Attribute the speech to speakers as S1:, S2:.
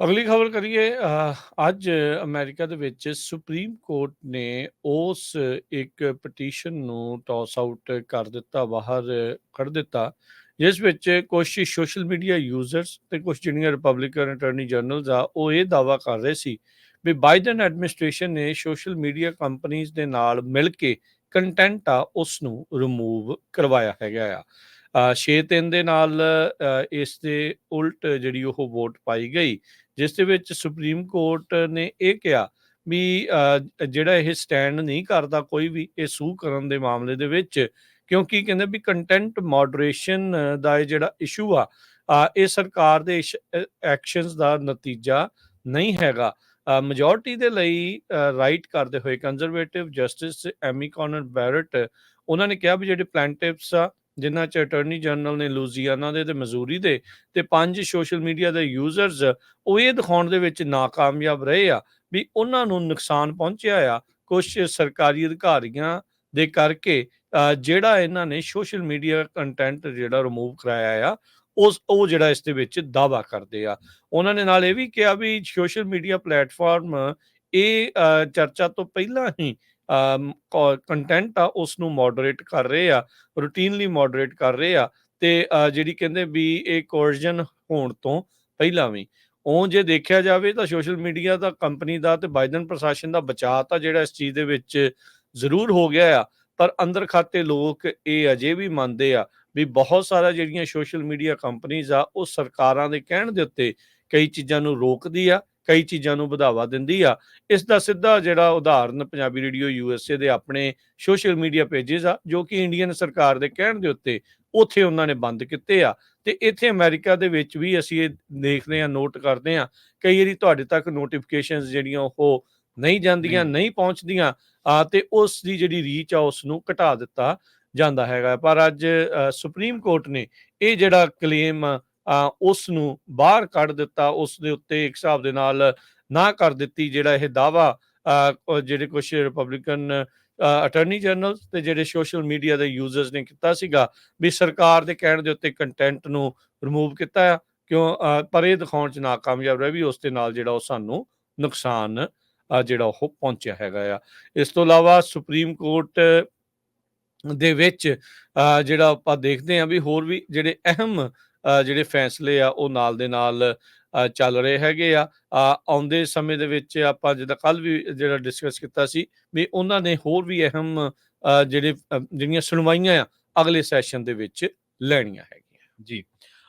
S1: ਅਗਲੀ ਖਬਰ ਕਰੀਏ ਅੱਜ ਅਮਰੀਕਾ ਦੇ ਵਿੱਚ ਸੁਪਰੀਮ ਕੋਰਟ ਨੇ ਉਸ ਇੱਕ ਪਟੀਸ਼ਨ ਨੂੰ ਟਾਸ ਆਊਟ ਕਰ ਦਿੱਤਾ, ਬਾਹਰ ਕੱਢ ਦਿੱਤਾ, ਜਿਸ ਵਿੱਚ ਕੁਝ ਸੋਸ਼ਲ ਮੀਡੀਆ ਯੂਜ਼ਰਸ ਤੇ ਕੁਝ ਜਿਹੜੀਆਂ ਰਿਪਬਲਿਕਨ ਅਟਾਰਨੀ ਜਨਰਲਸ ਆ, ਉਹ ਇਹ ਦਾਵਾ ਕਰ ਰਹੇ ਸੀ ਵੀ ਬਾਈਡਨ ਐਡਮਿਨਿਸਟ੍ਰੇਸ਼ਨ ਨੇ ਸੋਸ਼ਲ ਮੀਡੀਆ ਕੰਪਨੀਆਂ ਦੇ ਨਾਲ ਮਿਲ ਕੇ ਕੰਟੈਂਟ ਆ ਉਸ ਨੂੰ ਰਿਮੂਵ ਕਰਵਾਇਆ ਹੈਗਾ ਆ। 6-3 ਦੇ ਨਾਲ ਇਸ ਦੇ ਉਲਟ ਜਿਹੜੀ ਉਹ ਵੋਟ ਪਾਈ ਗਈ, ਜਿਸ ਦੇ ਵਿੱਚ ਸੁਪਰੀਮ ਕੋਰਟ ਨੇ ਇਹ ਕਿਹਾ ਵੀ ਜਿਹੜਾ ਇਹ ਸਟੈਂਡ ਨਹੀਂ ਕਰਦਾ ਕੋਈ ਵੀ, ਇਹ ਸੂ ਕਰਨ ਦੇ ਮਾਮਲੇ ਦੇ ਵਿੱਚ, ਕਿਉਂਕਿ ਕਹਿੰਦੇ ਵੀ ਕੰਟੈਂਟ ਮੋਡਰੇਸ਼ਨ ਦਾ ਇਹ ਜਿਹੜਾ ਇਸ਼ੂ ਆ ਇਹ ਸਰਕਾਰ ਦੇ ਐਕਸ਼ਨਸ ਦਾ ਨਤੀਜਾ ਨਹੀਂ ਹੈਗਾ। ਮੈਜੋਰਟੀ ਦੇ ਲਈ ਰਾਈਟ ਕਰਦੇ ਹੋਏ conservative justice Amy Coney Barrett ਉਹਨਾਂ ਨੇ ਕਿਹਾ ਵੀ ਜਿਹੜੇ ਪਲੈਂਟਿਵਸ ਆ ਜਿਨ੍ਹਾਂ ਚ ਅਟਾਰਨੀ ਜਨਰਲ ਨੇ ਲੂਜ਼ੀਆਨਾ ਦੇ ਤੇ ਮਜ਼ੂਰੀ ਦੇ ਤੇ ਪੰਜ ਸੋਸ਼ਲ ਮੀਡੀਆ ਦੇ ਯੂਜ਼ਰਸ ਉਹ ਇਹ ਦਿਖਾਉਣ ਦੇ ਵਿੱਚ ਨਾਕਾਮਯਾਬ ਰਹੇ ਆ ਵੀ ਉਹਨਾਂ ਨੂੰ ਨੁਕਸਾਨ ਪਹੁੰਚਿਆ ਆ। ਕੁਝ ਸਰਕਾਰੀ ਅਧਿਕਾਰੀਆਂ ਦੇ ਕਰਕੇ ਜਿਹੜਾ ਇਹਨਾਂ ਨੇ ਸੋਸ਼ਲ ਮੀਡੀਆ ਕੰਟੈਂਟ ਜਿਹੜਾ ਰਿਮੂਵ ਕਰਾਇਆ ਆ, ਉਸ, ਉਹ ਜਿਹੜਾ ਇਸ ਦੇ ਵਿੱਚ ਦਾਵਾ ਕਰਦੇ ਆ। ਉਹਨਾਂ ਨੇ ਨਾਲ ਇਹ ਵੀ ਕਿਹਾ ਵੀ ਸੋਸ਼ਲ ਮੀਡੀਆ ਪਲੇਟਫਾਰਮ ਇਹ ਚਰਚਾ ਤੋਂ ਪਹਿਲਾਂ ਹੀ ਕੰਟੈਂਟ ਆ ਉਸ ਨੂੰ ਮੋਡਰੇਟ ਕਰ ਰਹੇ ਆ ਰੂਟੀਨਲੀ ਮੋਡਰੇਟ ਕਰ ਰਹੇ ਆ, ਤੇ ਜਿਹੜੀ ਕਹਿੰਦੇ ਵੀ ਇਹ ਕੋਰਜਨ ਹੋਣ ਤੋਂ ਪਹਿਲਾਂ ਵੀ, ਉਹ ਜੇ ਦੇਖਿਆ ਜਾਵੇ ਤਾਂ ਸੋਸ਼ਲ ਮੀਡੀਆ ਦਾ ਕੰਪਨੀ ਦਾ ਤੇ ਬਾਈਡਨ ਪ੍ਰਸ਼ਾਸਨ ਦਾ ਬਚਾਅ ਤਾਂ ਜਿਹੜਾ ਇਸ ਚੀਜ਼ ਦੇ ਵਿੱਚ ਜ਼ਰੂਰ ਹੋ ਗਿਆ ਆ, ਪਰ ਅੰਦਰ ਖਾਤੇ ਲੋਕ ਇਹ ਅਜੇ ਵੀ ਮੰਨਦੇ ਆ ਵੀ ਬਹੁਤ ਸਾਰਾ ਜਿਹੜੀਆਂ ਸੋਸ਼ਲ ਮੀਡੀਆ ਕੰਪਨੀਆਂ ਆ, ਉਹ ਸਰਕਾਰਾਂ ਦੇ ਕਹਿਣ ਦੇ ਉੱਤੇ ਕਈ ਚੀਜ਼ਾਂ ਨੂੰ ਰੋਕਦੀ ਆ ਕਈ ਚੀਜ਼ਾਂ ਨੂੰ ਵਧਾਵਾ ਦਿੰਦੀ ਆ। ਇਸ ਦਾ ਸਿੱਧਾ ਜਿਹੜਾ ਉਦਾਹਰਨ ਪੰਜਾਬੀ ਰੇਡੀਓ ਯੂਐਸਏ ਦੇ ਆਪਣੇ ਸੋਸ਼ਲ ਮੀਡੀਆ ਪੇजेस ਆ ਜੋ ਕਿ ਇੰਡੀਅਨ ਸਰਕਾਰ ਦੇ ਕਹਿਣ ਦੇ ਉੱਤੇ ਉੱਥੇ ਉਹਨਾਂ ਨੇ ਬੰਦ ਕੀਤੇ ਆ। ਤੇ ਇੱਥੇ ਅਮਰੀਕਾ ਦੇ ਵਿੱਚ ਵੀ ਅਸੀਂ ਇਹ ਦੇਖਦੇ ਆ ਨੋਟ ਕਰਦੇ ਆ ਕਈ ਵਾਰੀ ਤੁਹਾਡੇ ਤੱਕ ਨੋਟੀਫਿਕੇਸ਼ਨਸ ਜਿਹੜੀਆਂ ਉਹ ਨਹੀਂ ਜਾਂਦੀਆਂ
S2: ਨਹੀਂ।
S1: ਪਹੁੰਚਦੀਆਂ ਆ ਤੇ ਉਸ ਦੀ ਜਿਹੜੀ ਰੀਚ ਆ ਉਸ ਨੂੰ ਘਟਾ ਦਿੱਤਾ ਜਾਂਦਾ ਹੈਗਾ। ਪਰ ਅੱਜ ਸੁਪਰੀਮ ਕੋਰਟ ਨੇ ਇਹ ਜਿਹੜਾ ਕਲੇਮ ਉਸ ਨੂੰ ਬਾਹਰ ਕੱਢ ਦਿੱਤਾ ਉਸ ਦੇ ਉੱਤੇ ਇੱਕ ਹਿਸਾਬ ਦੇ ਨਾਲ ਨਾ ਕਰ ਦਿੱਤੀ, ਜਿਹੜਾ ਇਹ ਦਾਵਾ ਜਿਹੜੇ ਕੁਝ ਰਿਪਬਲਿਕਨ ਅਟਾਰਨੀ ਜਨਰਲ ਤੇ ਜਿਹੜੇ ਸੋਸ਼ਲ ਮੀਡੀਆ ਦੇ ਯੂਜ਼ਰਸ ਨੇ ਕੀਤਾ ਸੀਗਾ ਵੀ ਸਰਕਾਰ ਦੇ ਕਹਿਣ ਦੇ ਉੱਤੇ ਕੰਟੈਂਟ ਨੂੰ ਰਿਮੂਵ ਕੀਤਾ ਆ, ਕਿਉਂ ਪਰ ਇਹ ਦਿਖਾਉਣ ਚ ਨਾਕਾਮਯਾਬ ਰਹੇ ਵੀ ਉਸ ਦੇ ਨਾਲ ਜਿਹੜਾ ਉਹ ਸਾਨੂੰ ਨੁਕਸਾਨ ਜਿਹੜਾ ਉਹ ਪਹੁੰਚਿਆ ਹੈਗਾ ਆ। ਇਸ ਤੋਂ ਇਲਾਵਾ ਸੁਪਰੀਮ ਕੋਰਟ ਦੇ ਵਿੱਚ ਜਿਹੜਾ ਆਪਾਂ ਦੇਖਦੇ ਹਾਂ ਵੀ ਹੋਰ ਵੀ ਜਿਹੜੇ ਅਹਿਮ ਜਿਹੜੇ ਫੈਸਲੇ ਆ, ਉਹ ਨਾਲ ਦੇ ਨਾਲ ਚੱਲ ਰਹੇ ਹੈਗੇ ਆ। ਆਉਂਦੇ ਸਮੇਂ ਦੇ ਵਿੱਚ ਆਪਾਂ ਜਿੱਦਾਂ ਕੱਲ ਵੀ ਜਿਹੜਾ ਡਿਸਕਸ ਕੀਤਾ ਸੀ ਵੀ ਉਹਨਾਂ ਨੇ ਹੋਰ ਵੀ ਅਹਿਮ ਜਿਹੜੇ ਜਿਹੜੀਆਂ ਸੁਣਵਾਈਆਂ ਆ, ਅਗਲੇ ਸੈਸ਼ਨ ਦੇ ਵਿੱਚ ਲੈਣੀਆਂ ਹੈਗੀਆਂ।
S2: ਜੀ।